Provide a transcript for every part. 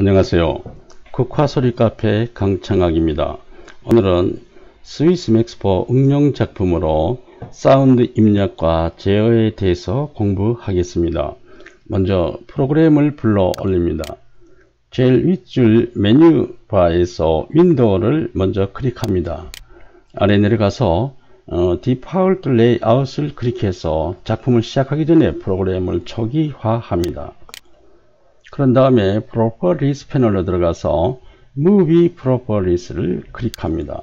안녕하세요. 국화소리 카페 강창학입니다. 오늘은 스위스 맥스포 응용 작품으로 사운드 입력과 제어에 대해서 공부하겠습니다. 먼저 프로그램을 불러 올립니다. 제일 윗줄 메뉴 바에서 윈도우를 먼저 클릭합니다. 아래 내려가서 어, 디파울트 레이아웃을 클릭해서 작품을 시작하기 전에 프로그램을 초기화합니다. 그런 다음에 Properties 패널로 들어가서 Movie Properties를 클릭합니다.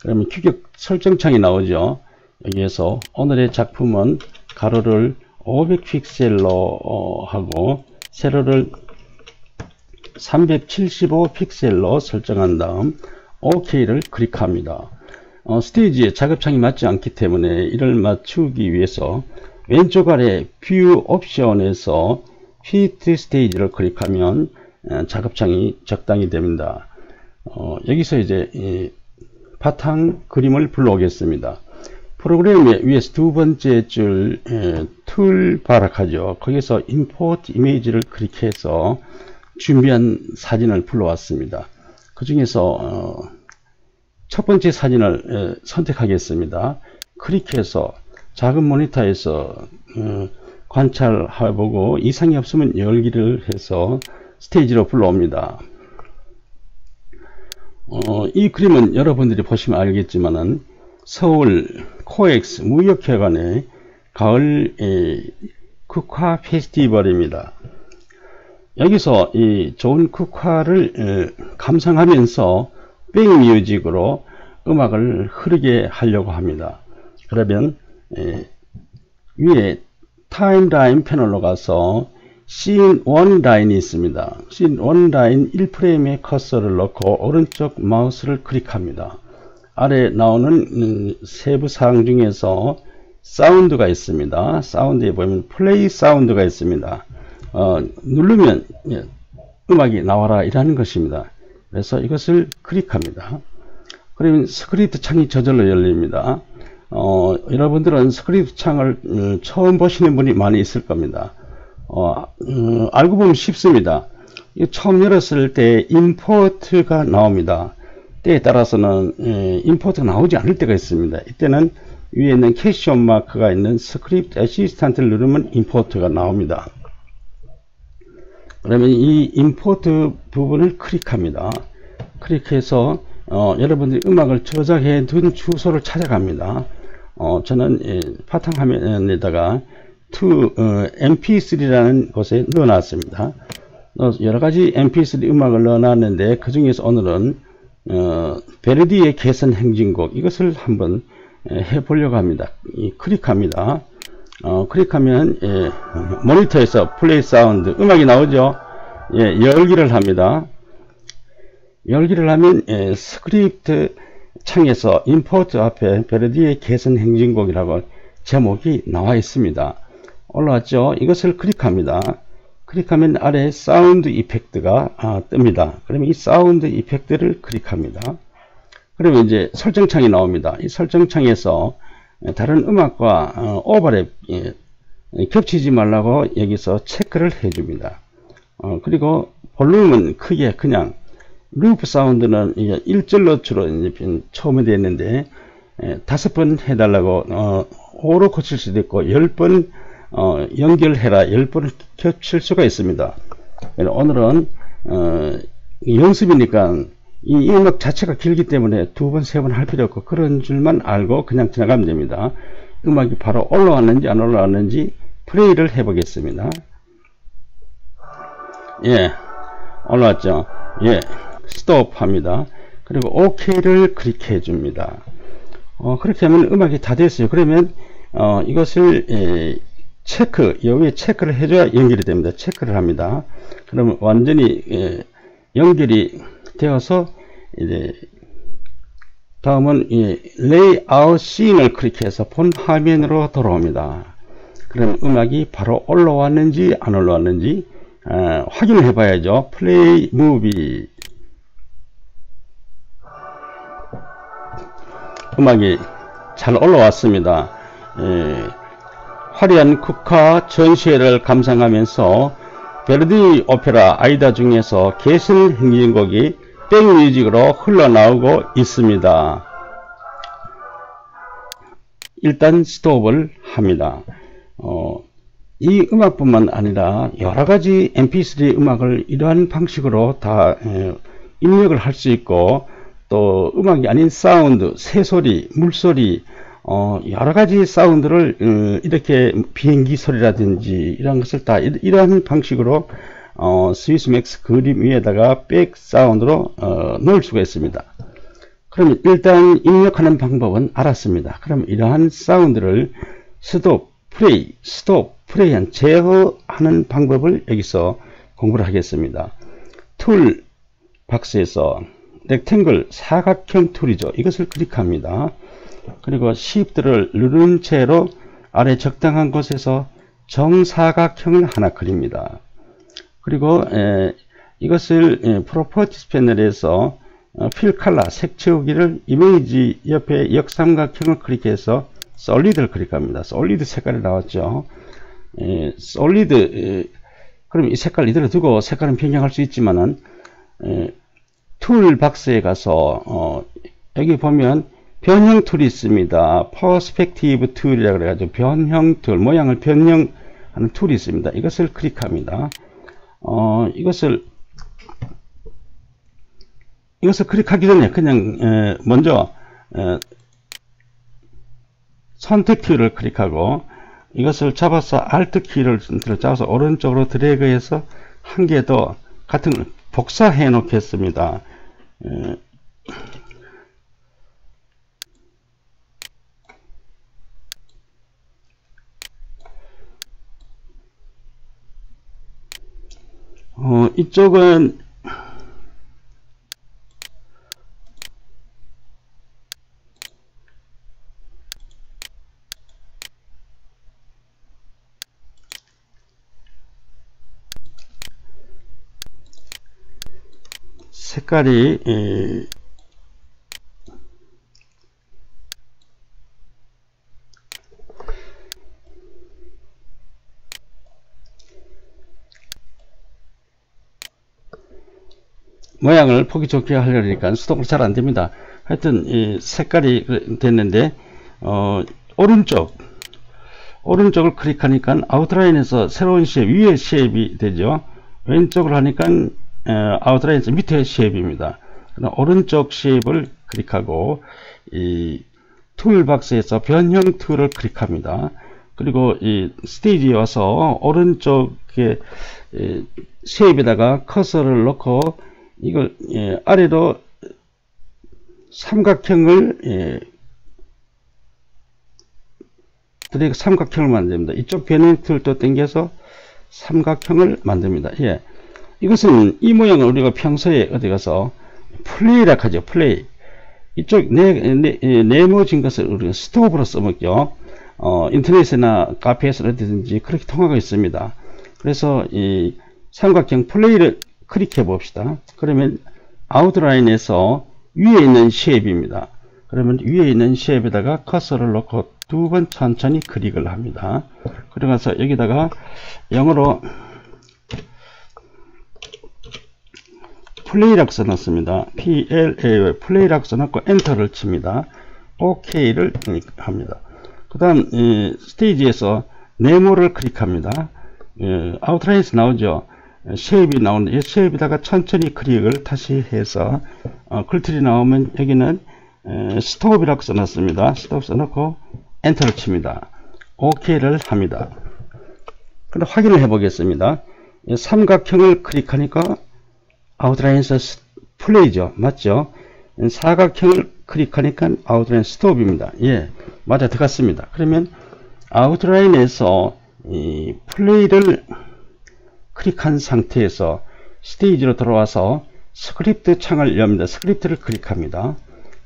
그러면 규격 설정창이 나오죠. 여기에서 오늘의 작품은 가로를 500픽셀로 어, 하고 세로를 375픽셀로 설정한 다음 OK를 클릭합니다. 어, 스테이지에 작업창이 맞지 않기 때문에 이를 맞추기 위해서 왼쪽 아래 뷰 옵션에서 피트 스테이지를 클릭하면 어, 작업창이 적당히 됩니다. 어, 여기서 이제 바탕 그림을 불러오겠습니다. 프로그램의 위에서 두 번째 줄툴 바락하죠. 거기서 import 이미지를 클릭해서 준비한 사진을 불러왔습니다. 그 중에서 어, 첫 번째 사진을 에, 선택하겠습니다. 클릭해서 작은 모니터에서 어, 관찰해보고 이상이 없으면 열기를 해서 스테이지로 불러옵니다. 어, 이 그림은 여러분들이 보시면 알겠지만은 서울 코엑스 무역회관의 가을 에, 국화 페스티벌입니다. 여기서 이 좋은 국화를 에, 감상하면서 백뮤직으로 음악을 흐르게 하려고 합니다. 그러면 에, 위에 타임라인 패널로 가서 씬1 라인이 있습니다. 씬1 라인 1프레임에 커서를 넣고 오른쪽 마우스를 클릭합니다. 아래 나오는 음, 세부 사항 중에서 사운드가 있습니다. 사운드에 보면 플레이 사운드가 있습니다. 어, 누르면 예, 음악이 나와라 이라는 것입니다. 그래서 이것을 클릭합니다. 그러면 스크립트 창이 저절로 열립니다. 어, 여러분들은 스크립트 창을 음, 처음 보시는 분이 많이 있을 겁니다. 어, 음, 알고 보면 쉽습니다. 처음 열었을 때 임포트가 나옵니다. 때에 따라서는 에, 임포트가 나오지 않을 때가 있습니다. 이때는 위에 있는 캐시온 마크가 있는 스크립트 어시스턴트를 누르면 임포트가 나옵니다. 그러면 이 임포트 부분을 클릭합니다. 클릭해서 어, 여러분들이 음악을 저장해 둔 주소를 찾아갑니다. 어, 저는 예, 바탕화면에다가 to 어, mp3라는 곳에 넣어놨습니다. 여러가지 mp3 음악을 넣어놨는데 그 중에서 오늘은 어, 베르디의 개선 행진곡 이것을 한번 예, 해보려고 합니다. 클릭합니다. 어, 클릭하면 예, 모니터에서 플레이 사운드 음악이 나오죠. 예, 열기를 합니다. 열기를 하면 예, 스크립트 창에서 임포트 앞에 베르디의 개선 행진곡이라고 제목이 나와 있습니다. 올라왔죠? 이것을 클릭합니다. 클릭하면 아래 사운드 이펙트가 아, 뜹니다. 그러면 이 사운드 이펙트를 클릭합니다. 그러면 이제 설정창이 나옵니다. 이 설정창에서 다른 음악과 어, 오버랩 예, 겹치지 말라고 여기서 체크를 해줍니다. 어, 그리고 볼륨은 크게 그냥 루프 사운드는 1절로 주로 처음에 되어 있는데 다섯 번 해달라고 어, 5로 고칠 수도 있고 10번 어, 연결해라 10번을 겹칠 수가 있습니다. 오늘은 어, 연습이니까 이 음악 자체가 길기 때문에 두 번, 세 번 할 필요 없고 그런 줄만 알고 그냥 지나가면 됩니다. 음악이 바로 올라왔는지 안 올라왔는지 플레이를 해보겠습니다. 예, 올라왔죠. 예, 스톱 합니다. 그리고 OK를 클릭해 줍니다. 어, 그렇게 하면 음악이 다 됐어요. 그러면 어, 이것을 예, 체크, 여기에 체크를 해줘야 연결이 됩니다. 체크를 합니다. 그러면 완전히 예, 연결이 되어서 이제 다음은 이 레이아웃 씬을 클릭해서 본 화면으로 돌아옵니다. 그럼 음악이 바로 올라왔는지 안 올라왔는지 어, 확인을 해봐야죠. 플레이 무비 음악이 잘 올라왔습니다. 예, 화려한 국화 전시회를 감상하면서 베르디 오페라 아이다 중에서 개선 행진곡이 백뮤직으로 흘러나오고 있습니다. 일단 스톱을 합니다. 어, 이 음악뿐만 아니라 여러가지 mp3 음악을 이러한 방식으로 다 에, 입력을 할 수 있고 또 음악이 아닌 사운드, 새소리, 물소리 어, 여러 가지 사운드를 어, 이렇게 비행기 소리라든지 이런 것을 다 이러한 방식으로 어, 스위스맥스 그림 위에다가 백 사운드로 어, 넣을 수가 있습니다. 그럼 일단 입력하는 방법은 알았습니다. 그럼 이러한 사운드를 스톱, 플레이, 스톱, 플레이한 제어하는 방법을 여기서 공부를 하겠습니다. 툴 박스에서 렉탱글 사각형 툴이죠. 이것을 클릭합니다. 그리고 시프트를 누른 채로 아래 적당한 곳에서 정사각형을 하나 그립니다. 그리고 에, 이것을 에, 프로퍼티스 패널에서 어, 필 칼라 색 채우기를 이미지 옆에 역삼각형을 클릭해서 솔리드를 클릭합니다. 솔리드 색깔이 나왔죠. 에, 솔리드 에, 그럼 이 색깔 이대로 두고 색깔은 변경할 수 있지만은 에, 툴 박스에 가서 어, 여기 보면 변형 툴이 있습니다. 퍼스펙티브 툴이라 그래가지고 변형 툴 모양을 변형하는 툴이 있습니다. 이것을 클릭합니다. 어, 이것을 이것을 클릭하기 전에 그냥 에, 먼저 에, 선택 키를 클릭하고 이것을 잡아서 Alt 키를 잡아서 오른쪽으로 드래그해서 한 개 더 같은 복사해 놓겠습니다. 에, 어, 이쪽은 색깔이 모양을 보기 좋게 하려니까 수동으로 잘 안됩니다. 하여튼 이 색깔이 됐는데 어, 오른쪽 오른쪽을 클릭하니까 아웃라인에서 새로운 쉐입 위에 쉐입이 되죠. 왼쪽을 하니까 어, 아웃라인에서 밑에 쉐입입니다. 오른쪽 쉐입을 클릭하고 이 툴박스에서 변형 툴을 클릭합니다. 그리고 이 스테이지에 와서 오른쪽에 쉐입에다가 커서를 넣고 이걸 예, 아래로 삼각형을 예, 드래그 삼각형을 만듭니다. 이쪽 변형 툴도 당겨서 삼각형을 만듭니다. 예. 이것은 이 모양을 우리가 평소에 어디 가서 플레이라 하죠. 플레이. 이쪽 네, 네, 예, 네모진 것을 우리가 스톱으로 써먹죠. 어, 인터넷이나 카페에서 어디든지 그렇게 통하고 있습니다. 그래서 이 삼각형 플레이를 클릭해 봅시다. 그러면 아웃라인에서 위에 있는 쉐입입니다. 그러면 위에 있는 쉐입에다가 커서를 놓고 두 번 천천히 클릭을 합니다. 그러면서 여기다가 영어로 플레이라고 써놨습니다. PLA 플레이라고 써놨고 엔터를 칩니다. OK를 합니다. 그 다음 스테이지에서 네모를 클릭합니다. 아웃라인에서 나오죠. 쉐입이 나오는데 이 쉐입에다가 천천히 클릭을 다시 해서 어, 글틀이 나오면 여기는 에, 스톱이라고 써놨습니다. 스톱 써놓고 엔터를 칩니다. OK를 합니다. 근데 확인을 해 보겠습니다. 삼각형을 클릭하니까 아웃라인에서 플레이죠. 맞죠? 사각형을 클릭하니까 아웃라인 스톱입니다. 예, 맞아 들어갔습니다. 그러면 아웃라인에서 이 플레이를 클릭한 상태에서 스테이지로 들어와서 스크립트 창을 엽니다. 스크립트를 클릭합니다.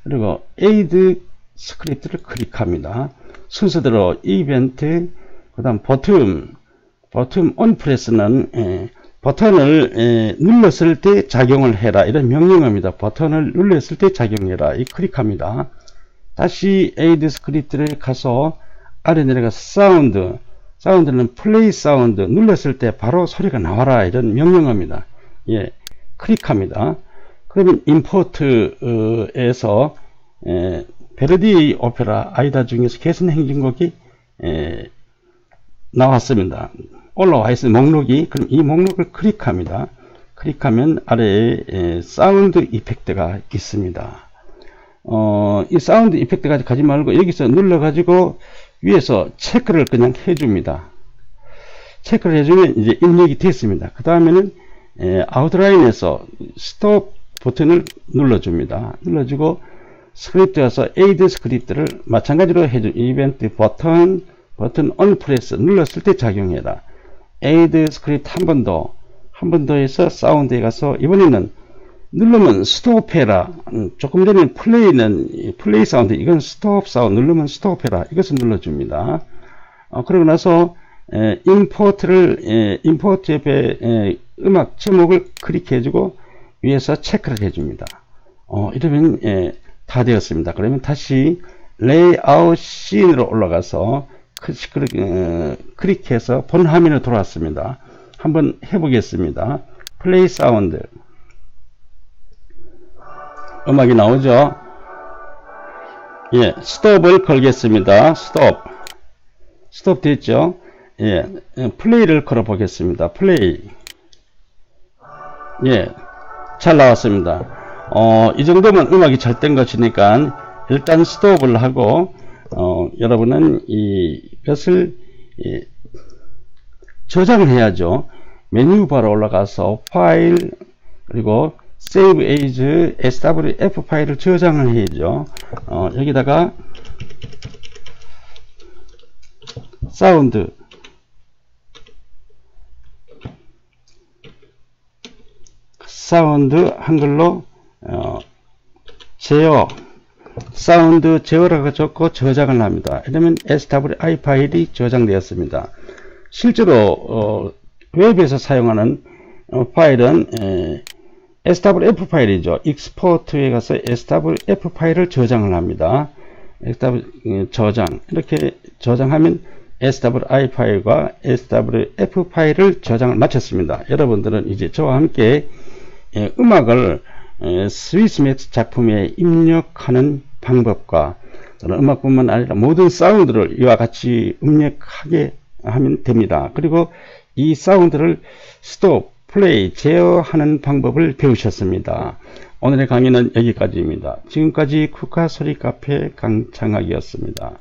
그리고 에이드 스크립트를 클릭합니다. 순서대로 이벤트, 그 다음 버튼, 버튼 온 프레스는 에, 버튼을 에, 눌렀을 때 작용을 해라 이런 명령어입니다. 버튼을 눌렀을 때 작용해라 이 클릭합니다. 다시 에이드 스크립트를 가서 아래 내려가서 사운드 사운드는 플레이 사운드 눌렀을 때 바로 소리가 나와라 이런 명령어입니다. 예, 클릭합니다. 그러면 임포트에서 에, 베르디 오페라 아이다 중에서 개선 행진곡이 에, 나왔습니다. 올라와 있는 목록이 그럼 이 목록을 클릭합니다. 클릭하면 아래에 에, 사운드 이펙트가 있습니다. 어, 이 사운드 이펙트까지 가지 말고 여기서 눌러 가지고 위에서 체크를 그냥 해줍니다. 체크를 해주면 이제 입력이 됐습니다. 그 다음에는 아웃라인에서 스톱 버튼을 눌러줍니다. 눌러주고 스크립트에서 에이드 스크립트를 마찬가지로 해줘 이벤트 버튼 버튼 on 프레스 눌렀을 때 작용해라. 에이드 스크립트 한 번 더, 한 번 더 해서 사운드에 가서 이번에는 누르면 스톱해라. 음, 조금 전에 플레이는 플레이 사운드 이건 스톱 사운드 누르면 스톱해라. 이것을 눌러줍니다. 어, 그러고 나서 에, 임포트를 에, 임포트 옆에 에, 음악 제목을 클릭해주고 위에서 체크를 해줍니다. 어, 이러면 에, 다 되었습니다. 그러면 다시 레이아웃 씬으로 올라가서 클릭, 어, 클릭해서 본 화면으로 돌아왔습니다. 한번 해보겠습니다. 플레이 사운드 음악이 나오죠. 예, 스톱을 걸겠습니다. 스톱. 스톱 됐죠? 예, 예, 플레이를 걸어 보겠습니다. 플레이. 예, 잘 나왔습니다. 어, 이 정도면 음악이 잘 된 것이니까 일단 스톱을 하고 어, 여러분은 이, 저장을 해야죠. 메뉴 바로 올라가서 파일 그리고 save as swf 파일을 저장을 해야죠. 어, 여기다가 사운드 사운드 한글로 어, 제어 사운드 제어라고 적고 저장을 합니다. 이러면 SWI 파일이 저장되었습니다. 실제로 어, 웹에서 사용하는 어, 파일은 에, SWF 파일이죠. 익스포트에 가서 SWF 파일을 저장을 합니다. SW 어, 저장 이렇게 저장하면 SWI 파일과 SWF 파일을 저장을 마쳤습니다. 여러분들은 이제 저와 함께 예, 음악을 스위스맥스 작품에 입력하는 방법과 음악뿐만 아니라 모든 사운드를 이와 같이 입력하게 하면 됩니다. 그리고 이 사운드를 스톱, 플레이, 제어하는 방법을 배우셨습니다. 오늘의 강의는 여기까지입니다. 지금까지 국가소리 카페 강창학이었습니다.